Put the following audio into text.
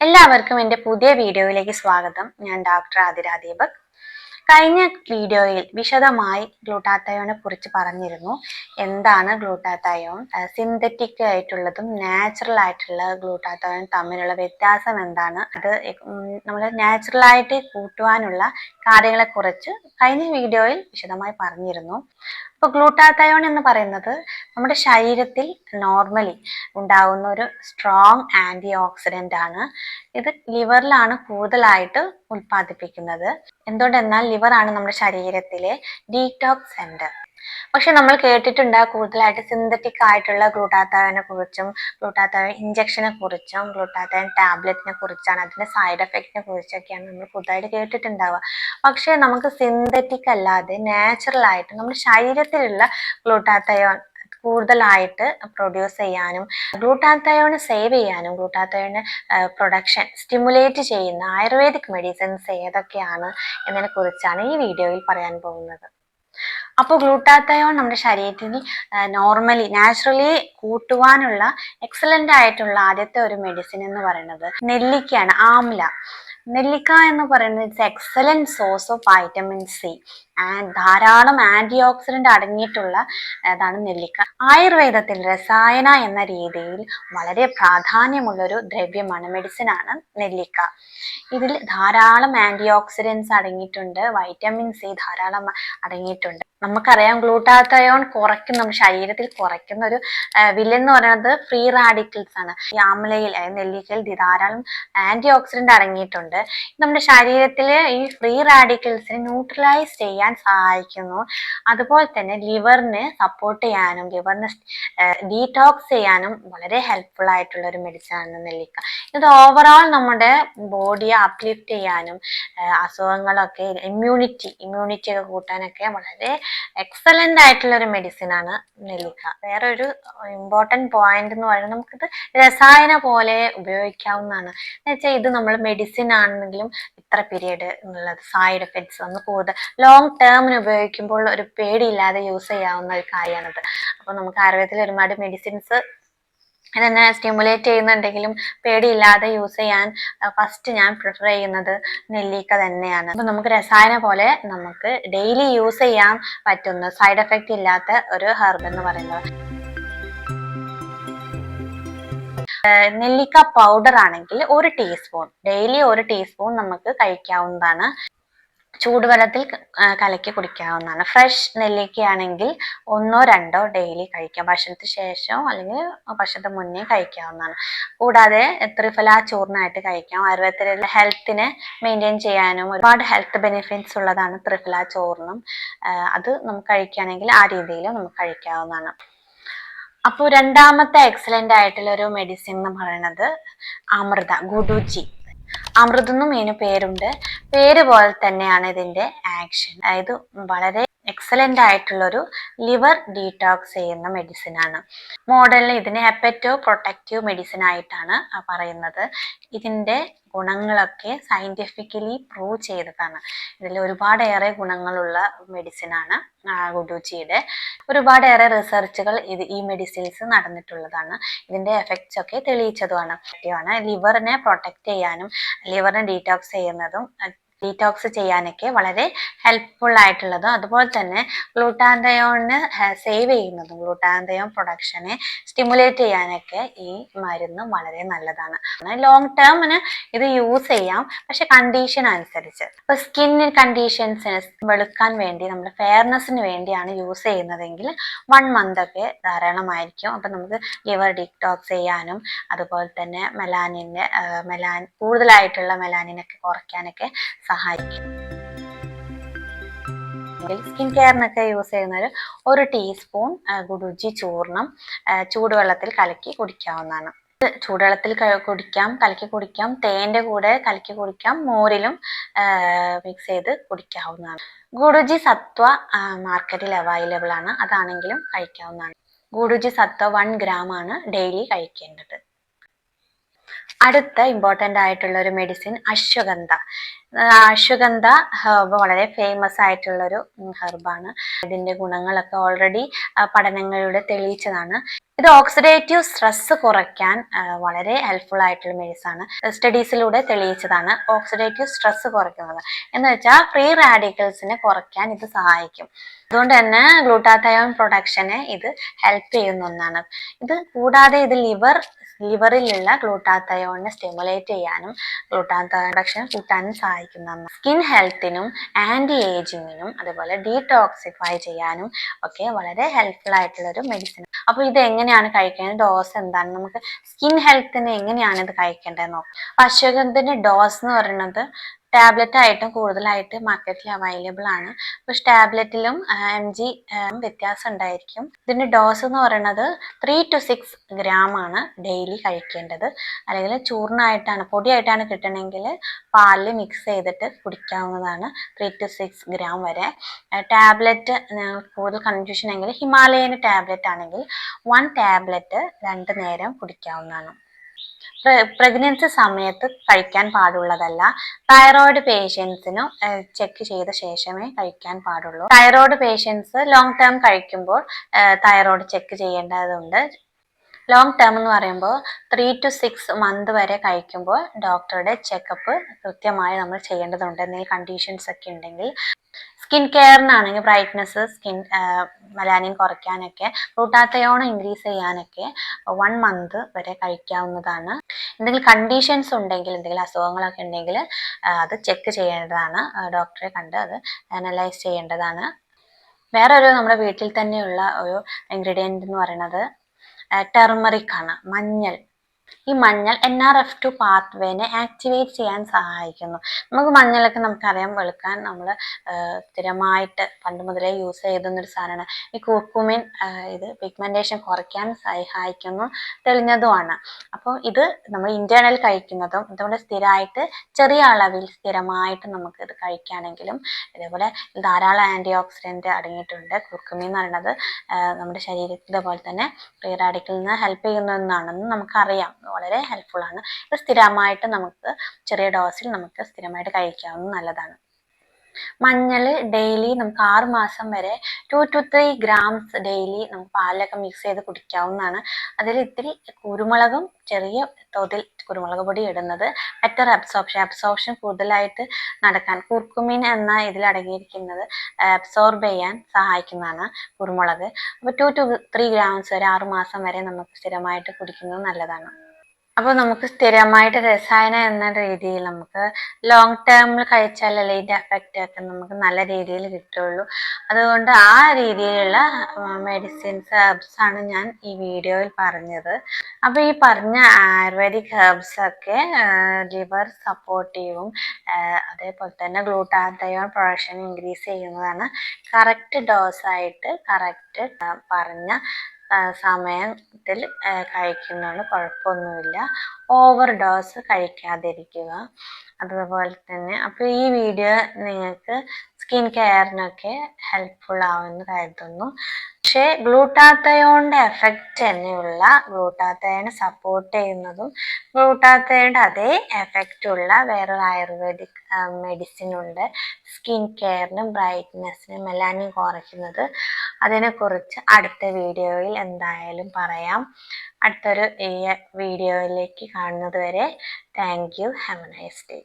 എല്ലാവർക്കും എന്റെ പുതിയ വീഡിയോയിലേക്ക് സ്വാഗതം. ഞാൻ ഡോക്ടർ ആതിര ദീപക്. കഴിഞ്ഞ വീഡിയോയിൽ വിശദമായി ഗ്ലൂട്ടാത്തയോനെ കുറിച്ച് പറഞ്ഞിരുന്നു. എന്താണ് ഗ്ലൂട്ടാത്തയോൺ സിന്തറ്റിക് ആയിട്ടുള്ളതും നാച്ചുറൽ ആയിട്ടുള്ള ഗ്ലൂട്ടാത്തയോൺ തമ്മിലുള്ള വ്യത്യാസം എന്താണ്? അത് നമ്മൾ നാച്ചുറൽ ആയിട്ട് കൂട്ടുവാനുള്ള കാര്യങ്ങളെക്കുറിച്ച് കഴിഞ്ഞ വീഡിയോയിൽ വിശദമായി പറഞ്ഞിരുന്നു. അപ്പോൾ ഗ്ലൂട്ടാത്തയോൺ എന്ന് പറയുന്നത് നമ്മുടെ ശരീരത്തിൽ നോർമലി ഉണ്ടാകുന്ന ഒരു സ്ട്രോങ് ആന്റി ഓക്സിഡന്റ് ആണ്. ഇത് ലിവറിലാണ് കൂടുതലായിട്ട് ഉൽപ്പാദിപ്പിക്കുന്നത്. എന്തുകൊണ്ടെന്നാൽ ലിവറാണ് നമ്മുടെ ശരീരത്തിലെ ഡീടോക്സ് സെന്റർ പക്ഷെ നമ്മൾ കേട്ടിട്ടുണ്ട് കൂടുതലായിട്ട് സിന്തറ്റിക് ആയിട്ടുള്ള ഗ്ലൂട്ടാത്തവനെ കുറിച്ചും ഗ്ലൂട്ടാത്തവൻ ഇഞ്ചക്ഷനെ കുറിച്ചും ഗ്ലൂട്ടാത്തവൻ ടാബ്ലറ്റിനെ കുറിച്ചാണ് അതിന്റെ സൈഡ് എഫക്റ്റിനെ കുറിച്ചൊക്കെയാണ് നമ്മൾ കൂടുതലായിട്ട് കേട്ടിട്ടുണ്ടാവുക. പക്ഷേ നമുക്ക് സിന്തറ്റിക് അല്ലാതെ നാച്ചുറൽ ആയിട്ട് നമ്മുടെ ശരീരത്തിലുള്ള ഗ്ലൂട്ടാത്തയോൺ കൂടുതലായിട്ട് പ്രൊഡ്യൂസ് ചെയ്യാനും ഗ്ലൂട്ടാത്തയോൺ സേവ് ചെയ്യാനും ഗ്ലൂട്ടാത്തയോണ് പ്രൊഡക്ഷൻ സ്റ്റിമുലേറ്റ് ചെയ്യുന്ന ആയുർവേദിക് മെഡിസിൻസ് ഏതൊക്കെയാണ് എന്നതിനെ കുറിച്ചാണ് ഈ വീഡിയോയിൽ പറയാൻ പോകുന്നത്. അപ്പോൾ ഗ്ലൂട്ടാത്തയോൺ നമ്മുടെ ശരീരത്തിൽ നോർമലി നാച്ചുറലി കൂട്ടുവാനുള്ള എക്സലന്റ് ആയിട്ടുള്ള ആദ്യത്തെ ഒരു മെഡിസിൻ എന്ന് പറയുന്നത് നെല്ലിക്കയാണ് ആംല നെല്ലിക്ക എന്ന് പറയുന്നത് it's excellent source of vitamin C ധാരാളം ആന്റി ഓക്സിഡന്റ് അടങ്ങിയിട്ടുള്ള ഇതാണ് നെല്ലിക്ക. ആയുർവേദത്തിൽ രസായന എന്ന രീതിയിൽ വളരെ പ്രാധാന്യമുള്ളൊരു ദ്രവ്യമാണ് മെഡിസിൻ ആണ് നെല്ലിക്ക. ഇതിൽ ധാരാളം ആന്റി ഓക്സിഡൻസ് അടങ്ങിയിട്ടുണ്ട് വൈറ്റമിൻ സി ധാരാളം അടങ്ങിയിട്ടുണ്ട്. നമുക്കറിയാം ഗ്ലൂട്ടാത്തയോൺ കുറയ്ക്കുന്ന നമ്മുടെ ശരീരത്തിൽ കുറയ്ക്കുന്ന ഒരു വില്ലെന്ന് പറയുന്നത് ഫ്രീ റാഡിക്കൽസ് ആണ്. ഈ ആമലയിൽ നെല്ലിക്കയിൽ ധാരാളം ആന്റി ഓക്സിഡന്റ് അടങ്ങിയിട്ടുണ്ട്. നമ്മുടെ ശരീരത്തിലെ ഈ ഫ്രീ റാഡിക്കൽസിനെ ന്യൂട്രലൈസ് ചെയ്യാൻ സഹായിക്കുന്നു. അതുപോലെ തന്നെ ലിവറിന് സപ്പോർട്ട് ചെയ്യാനും ലിവറിന് ഡീടോക്സ് ചെയ്യാനും വളരെ ഹെൽപ്ഫുൾ ആയിട്ടുള്ള ഒരു മെഡിസിൻ ആണ് നെല്ലിക്ക. ഇത് ഓവറോൾ നമ്മുടെ ബോഡിയെ അപ്ലിഫ്റ്റ് ചെയ്യാനും അസുഖങ്ങളൊക്കെ ഇമ്മ്യൂണിറ്റി ഇമ്മ്യൂണിറ്റി ഒക്കെ കൂട്ടാനൊക്കെ വളരെ എക്സലന്റ് ആയിട്ടുള്ള ഒരു മെഡിസിൻ ആണ് നെല്ലിക്ക. വേറെ ഒരു ഇമ്പോർട്ടന്റ് പോയിന്റ് എന്ന് പറയുന്നത് നമുക്കിത് രസായന പോലെ ഉപയോഗിക്കാവുന്നതാണ്. എന്ന് വെച്ചാൽ ഇത് നമ്മൾ മെഡിസിൻ ആണെങ്കിലും ഇത്ര പീരീഡ് എന്നുള്ളത് സൈഡ് എഫക്ട്സ് ഒന്ന് കൂടുതൽ ലോങ് ടേമിന് ഉപയോഗിക്കുമ്പോൾ ഒരു പേടിയില്ലാതെ യൂസ് ചെയ്യാവുന്ന ഒരു കാര്യമാണിത് അപ്പോൾ നമുക്ക് ആയുർവേദത്തിൽ ഒരുപാട് മെഡിസിൻസ് ഇതെന്നെ സ്റ്റിമുലേറ്റ് ചെയ്യുന്നുണ്ടെങ്കിലും പേടിയില്ലാതെ യൂസ് ചെയ്യാൻ ഫസ്റ്റ് ഞാൻ പ്രിഫർ ചെയ്യുന്നത് നെല്ലിക്ക തന്നെയാണ്. അപ്പൊ നമുക്ക് രസായന പോലെ നമുക്ക് ഡെയിലി യൂസ് ചെയ്യാൻ പറ്റുന്ന സൈഡ് എഫക്റ്റ് ഇല്ലാത്ത ഒരു ഹെർബ് എന്ന് പറയുന്നത്. നെല്ലിക്ക പൗഡർ ആണെങ്കിൽ ഒരു ടീസ്പൂൺ ഡെയിലി ഒരു ടീസ്പൂൺ നമുക്ക് കഴിക്കാവുന്നതാണ്. ചൂടുവെള്ളത്തിൽ കലക്കി കുടിക്കാവുന്നതാണ്. ഫ്രഷ് നെല്ലിക്കയാണെങ്കിൽ ഒന്നോ രണ്ടോ ഡെയിലി കഴിക്കാം. ഭക്ഷണത്തിന് ശേഷം അല്ലെങ്കിൽ ഭക്ഷണത്തിന് മുന്നേ കഴിക്കാവുന്നതാണ്. കൂടാതെ ത്രിഫല ചൂർണമായിട്ട് കഴിക്കാം. ആയുർവേദത്തിലെ ഹെൽത്തിനെ മെയിന്റെയിൻ ചെയ്യാനും ഒരുപാട് ഹെൽത്ത് ബെനിഫിറ്റ്സ് ഉള്ളതാണ് ത്രിഫല ചോർണം അത് നമുക്ക് കഴിക്കുകയാണെങ്കിൽ ആ രീതിയിൽ നമുക്ക് കഴിക്കാവുന്നതാണ്. അപ്പോൾ രണ്ടാമത്തെ എക്സലന്റ് ആയിട്ടുള്ള ഒരു മെഡിസിൻ എന്ന് പറയുന്നത് അമൃത ഗുഡുചി. അമൃതെന്നും ഇതിന് പേരുണ്ട്. പേര് പോലെ തന്നെയാണ് ഇതിന്റെ ആക്ഷൻ അതായത് വളരെ എക്സലന്റ് ആയിട്ടുള്ളൊരു ലിവർ ഡീടോക്സ് ചെയ്യുന്ന മെഡിസിൻ ആണ്. മോഡലിന് ഇതിനെ ഹെപ്പറ്റോ പ്രൊട്ടക്റ്റീവ് മെഡിസിൻ ആയിട്ടാണ് പറയുന്നത്. ഇതിന്റെ ഗുണങ്ങളൊക്കെ സയന്റിഫിക്കലി പ്രൂവ് ചെയ്തതാണ്. ഇതിൽ ഒരുപാടേറെ ഗുണങ്ങളുള്ള മെഡിസിൻ ആണ് ഗുഡൂച്ചിയുടെ. ഒരുപാടേറെ റിസർച്ചുകൾ ഇത് ഈ മെഡിസിൻസ് നടന്നിട്ടുള്ളതാണ്. ഇതിന്റെ എഫക്ട്സ് ഒക്കെ തെളിയിച്ചതുമാണ്. ലിവറിനെ പ്രൊട്ടക്ട് ചെയ്യാനും ലിവറിനെ ഡീറ്റോക്സ് ചെയ്യുന്നതും ഡീറ്റോക്സ് ചെയ്യാനൊക്കെ വളരെ ഹെൽപ്ഫുൾ ആയിട്ടുള്ളതും അതുപോലെ തന്നെ ഗ്ലൂട്ടാന്തയോണിന് സേവ് ചെയ്യുന്നതും ഗ്ലൂട്ടാന്തയോൺ പ്രൊഡക്ഷനെ സ്റ്റിമുലേറ്റ് ചെയ്യാനൊക്കെ ഈ മരുന്ന് വളരെ നല്ലതാണ്. ലോങ് ടേമിന് ഇത് യൂസ് ചെയ്യാം. പക്ഷെ കണ്ടീഷൻ അനുസരിച്ച്. ഇപ്പൊ സ്കിൻ കണ്ടീഷൻസിന് വെളുക്കാൻ വേണ്ടി നമ്മുടെ ഫെയർനെസ്സിന് വേണ്ടിയാണ് യൂസ് ചെയ്യുന്നതെങ്കിൽ വൺ മന്ത് ഒക്കെ ധാരാളമായിരിക്കും. അപ്പൊ നമുക്ക് ലിവർ ഡിറ്റോക്സ് ചെയ്യാനും അതുപോലെ തന്നെ മെലാനിന്റെ മെലാൻ കൂടുതലായിട്ടുള്ള മെലാനിനൊക്കെ കുറയ്ക്കാനൊക്കെ സഹായിക്കും. സ്കിൻ കെയറിനൊക്കെ യൂസ് ചെയ്യുന്നത് ഒരു ടീസ്പൂൺ ഗുഡുജി ചൂർണം ചൂടുവെള്ളത്തിൽ കലക്കി കുടിക്കാവുന്നതാണ്. ചൂടുവെള്ളത്തിൽ കുടിക്കാം കലക്കി കുടിക്കാം തേന്റെ കൂടെ കലക്കി കുടിക്കാം മോരിലും മിക്സ് ചെയ്ത് കുടിക്കാവുന്നതാണ്. ഗുഡുജി സത്വ മാർക്കറ്റിൽ അവൈലബിൾ ആണ്. അതാണെങ്കിലും കഴിക്കാവുന്നതാണ്. ഗുഡുജി സത്വ വൺ ഗ്രാം ആണ് ഡെയിലി കഴിക്കേണ്ടത്. അടുത്ത ഇമ്പോർട്ടന്റ് ആയിട്ടുള്ള ഒരു മെഡിസിൻ അശ്വഗന്ധ അശ്വഗന്ധ ഹെർബ് വളരെ ഫേമസ് ആയിട്ടുള്ളൊരു ഹെർബാണ് ഇതിന്റെ ഗുണങ്ങളൊക്കെ ഓൾറെഡി പഠനങ്ങളിലൂടെ തെളിയിച്ചതാണ്. ഇത് ഓക്സിഡേറ്റീവ് സ്ട്രെസ് കുറയ്ക്കാൻ വളരെ ഹെൽപ്ഫുൾ ആയിട്ടുള്ള മെഡിസാണ് സ്റ്റഡീസിലൂടെ തെളിയിച്ചതാണ് ഓക്സിഡേറ്റീവ് സ്ട്രെസ് കുറയ്ക്കുന്നത്. എന്ന് വെച്ചാൽ ഫ്രീ റാഡിക്കൽസിനെ കുറയ്ക്കാൻ ഇത് സഹായിക്കും. അതുകൊണ്ട് തന്നെ ഗ്ലൂട്ടാത്തയോൺ പ്രൊഡക്ഷനെ ഇത് ഹെൽപ്പ് ചെയ്യുന്ന ഒന്നാണ്. ഇത് കൂടാതെ ഇത് ലിവർ ലിവറിലുള്ള ഗ്ലൂട്ടാത്തയോണിനെ സ്റ്റിമുലേറ്റ് ചെയ്യാനും ഗ്ലൂട്ടാത്തയോൺ പ്രൊഡക്ഷൻ കൂട്ടാനും സഹായിക്കുന്നതാണ്. സ്കിൻ ഹെൽത്തിനും ആന്റി ഏജിങ്ങിനും അതുപോലെ ഡീടോക്സിഫൈ ചെയ്യാനും ഒക്കെ വളരെ ഹെൽപ്ഫുൾ ആയിട്ടുള്ള ഒരു മെഡിസിൻ. അപ്പോൾ ഇത് എങ്ങനെയാണ് കഴിക്കേണ്ടത്? ഡോസ് എന്താണ്? നമുക്ക് സ്കിൻ ഹെൽത്തിന് എങ്ങനെയാണ് ഇത് കഴിക്കേണ്ടത് നോക്കാം. അശ്വഗന്ധിന്റെ ഡോസ് എന്ന് പറയുന്നത് ടാബ്ലറ്റ് ആയിട്ടും കൂടുതലായിട്ട് മാർക്കറ്റിൽ അവൈലബിൾ ആണ്. പക്ഷെ ടാബ്ലറ്റിലും എം ജി വ്യത്യാസം ഉണ്ടായിരിക്കും. ഇതിന്റെ ഡോസ് എന്ന് പറയുന്നത് ത്രീ ടു സിക്സ് ഗ്രാം ആണ് ഡെയിലി കഴിക്കേണ്ടത്. അല്ലെങ്കിൽ ചൂർണമായിട്ടാണ് പൊടിയായിട്ടാണ് കിട്ടണമെങ്കിൽ പാലിൽ മിക്സ് ചെയ്തിട്ട് കുടിക്കാവുന്നതാണ് ത്രീ ടു സിക്സ് ഗ്രാം വരെ. ടാബ്ലറ്റ് കൂടുതൽ കൺഫ്യൂഷൻ എങ്കിൽ ഹിമാലയൻ ടാബ്ലറ്റ് ആണെങ്കിൽ വൺ ടാബ്ലറ്റ് രണ്ട് നേരം കുടിക്കാവുന്നതാണ്. പ്രഗ്നൻസി സമയത്ത് കഴിക്കാൻ പാടുള്ളതല്ല. തൈറോയിഡ് പേഷ്യൻസിനും ചെക്ക് ചെയ്ത ശേഷമേ കഴിക്കാൻ പാടുള്ളൂ. തൈറോയിഡ് പേഷ്യൻസ് ലോങ് ടേം കഴിക്കുമ്പോൾ തൈറോയിഡ് ചെക്ക് ചെയ്യേണ്ടതുണ്ട്. ലോങ് ടേം എന്ന് പറയുമ്പോൾ ത്രീ ടു സിക്സ് മന്ത് വരെ കഴിക്കുമ്പോൾ ഡോക്ടറുടെ ചെക്കപ്പ് കൃത്യമായി നമ്മൾ ചെയ്യേണ്ടതുണ്ട്. എന്തെങ്കിലും കണ്ടീഷൻസ് ഒക്കെ ഉണ്ടെങ്കിൽ. സ്കിൻ കെയറിനാണെങ്കിൽ ബ്രൈറ്റ്നസ് സ്കിൻ മലാനിൻ കുറയ്ക്കാനൊക്കെ റൂട്ടാത്തയോണം ഇൻക്രീസ് ചെയ്യാനൊക്കെ വൺ മന്ത് വരെ കഴിക്കാവുന്നതാണ്. എന്തെങ്കിലും കണ്ടീഷൻസ് ഉണ്ടെങ്കിൽ എന്തെങ്കിലും അസുഖങ്ങളൊക്കെ ഉണ്ടെങ്കിൽ അത് ചെക്ക് ചെയ്യേണ്ടതാണ്. ഡോക്ടറെ കണ്ട് അത് അനലൈസ് ചെയ്യേണ്ടതാണ്. വേറൊരു നമ്മുടെ വീട്ടിൽ തന്നെയുള്ള ഒരു ഇൻഗ്രീഡിയന്റ് എന്ന് പറയുന്നത് ടെർമറിക് ആണ് മഞ്ഞൾ. ഈ മഞ്ഞൾ എൻ ആർ എഫ് ടു പാത്വേനെ ആക്ടിവേറ്റ് ചെയ്യാൻ സഹായിക്കുന്നു. നമുക്ക് മഞ്ഞളൊക്കെ നമുക്കറിയാം വെളുക്കാൻ നമ്മൾ സ്ഥിരമായിട്ട് പണ്ട് മുതലേ യൂസ് ചെയ്തുന്നൊരു സാധനമാണ്. ഈ കുർക്കുമിൻ ഇത് പിഗ്മെന്റേഷൻ കുറയ്ക്കാൻ സഹായിക്കുന്നു തെളിഞ്ഞതുമാണ്. അപ്പോൾ ഇത് നമ്മൾ ഇന്റേണൽ കഴിക്കുന്നതും ഇതുകൊണ്ട് സ്ഥിരമായിട്ട് ചെറിയ അളവിൽ സ്ഥിരമായിട്ട് നമുക്ക് ഇത് കഴിക്കുകയാണെങ്കിലും ഇതേപോലെ ധാരാളം ആന്റി ഓക്സിഡന്റ് അടങ്ങിയിട്ടുണ്ട്. കുർക്കുമിൻ എന്ന് പറയുന്നത് നമ്മുടെ ശരീരത്തിലെ പോലെ തന്നെ ഫ്രീ നിന്ന് ഹെൽപ്പ് ചെയ്യുന്നതെന്നാണെന്ന് നമുക്കറിയാം. വളരെ ഹെൽപ്ഫുൾ ആണ്. ഇത് സ്ഥിരമായിട്ട് നമുക്ക് ചെറിയ ഡോസിൽ നമുക്ക് സ്ഥിരമായിട്ട് കഴിക്കാവുന്ന നല്ലതാണ്. മഞ്ഞൾ ഡെയിലി നമുക്ക് ആറ് മാസം വരെ two to three grams daily നമുക്ക് പാലൊക്കെ മിക്സ് ചെയ്ത് കുടിക്കാവുന്നതാണ്. അതിൽ ഇത്തിരി കുരുമുളകും ചെറിയ തോതിൽ കുരുമുളക് പൊടി ഇടുന്നത് ബെറ്റർ അബ്സോർപ്ഷൻ അബ്സോർപ്ഷൻ കൂടുതലായിട്ട് നടക്കാൻ കുർക്കുമിൻ എന്ന ഇതിൽ അടങ്ങിയിരിക്കുന്നത് അബ്സോർബ് ചെയ്യാൻ സഹായിക്കുന്നതാണ് കുരുമുളക്. അപ്പോൾ ടു ടു ത്രീ ഗ്രാംസ് വരെ ആറ് മാസം വരെ നമുക്ക് സ്ഥിരമായിട്ട് കുടിക്കുന്നത് നല്ലതാണ്. അപ്പോൾ നമുക്ക് സ്ഥിരമായിട്ട് രസായന എന്ന രീതിയിൽ നമുക്ക് ലോങ് ടേമിൽ കഴിച്ചാലല്ലേ ഇതിന്റെ എഫക്റ്റ് ഒക്കെ നമുക്ക് നല്ല രീതിയിൽ കിട്ടുള്ളൂ. അതുകൊണ്ട് ആ രീതിയിലുള്ള മെഡിസിൻസ് ഹെർബ്സ് ആണ് ഞാൻ ഈ വീഡിയോയിൽ പറഞ്ഞത്. അപ്പോൾ ഈ പറഞ്ഞ ആയുർവേദിക് ഹെർബ്സ് ഒക്കെ ലിവർ സപ്പോർട്ടീവും അതേപോലെ തന്നെ ഗ്ലൂട്ടാത്തയോൺ പ്രൊഡക്ഷൻ ഇൻക്രീസ് ചെയ്യുന്നതാണ്. കറക്റ്റ് ഡോസായിട്ട് കറക്റ്റ് പറഞ്ഞ സമയത്തിൽ കഴിക്കുന്നതുകൊണ്ട് കുഴപ്പമൊന്നുമില്ല. ഓവർ ഡോസ് കഴിക്കാതിരിക്കുക. അതുപോലെ തന്നെ അപ്പോൾ ഈ വീഡിയോ നിങ്ങൾക്ക് സ്കിൻ കെയറിനൊക്കെ ഹെൽപ്ഫുൾ ആവുമെന്ന് കരുതുന്നു. പക്ഷേ ഗ്ലൂട്ടാത്തയോണിന്റെ എഫക്റ്റ് തന്നെയുള്ള ഗ്ലൂട്ടാത്തയനെ സപ്പോർട്ട് ചെയ്യുന്നതും ഗ്ലൂട്ടാത്തയുടെ അതേ എഫക്റ്റ് ഉള്ള വേറൊരു ആയുർവേദിക് മെഡിസിൻ ഉണ്ട്. സ്കിൻ കെയറിനും ബ്രൈറ്റ്നെസ്സിനും മെലാനിൻ കുറയ്ക്കുന്നത്. അതിനെക്കുറിച്ച് അടുത്ത വീഡിയോയിൽ എന്തായാലും പറയാം. അടുത്തൊരു വീഡിയോയിലേക്ക് കാണുന്നത് വരെ thank you have a nice day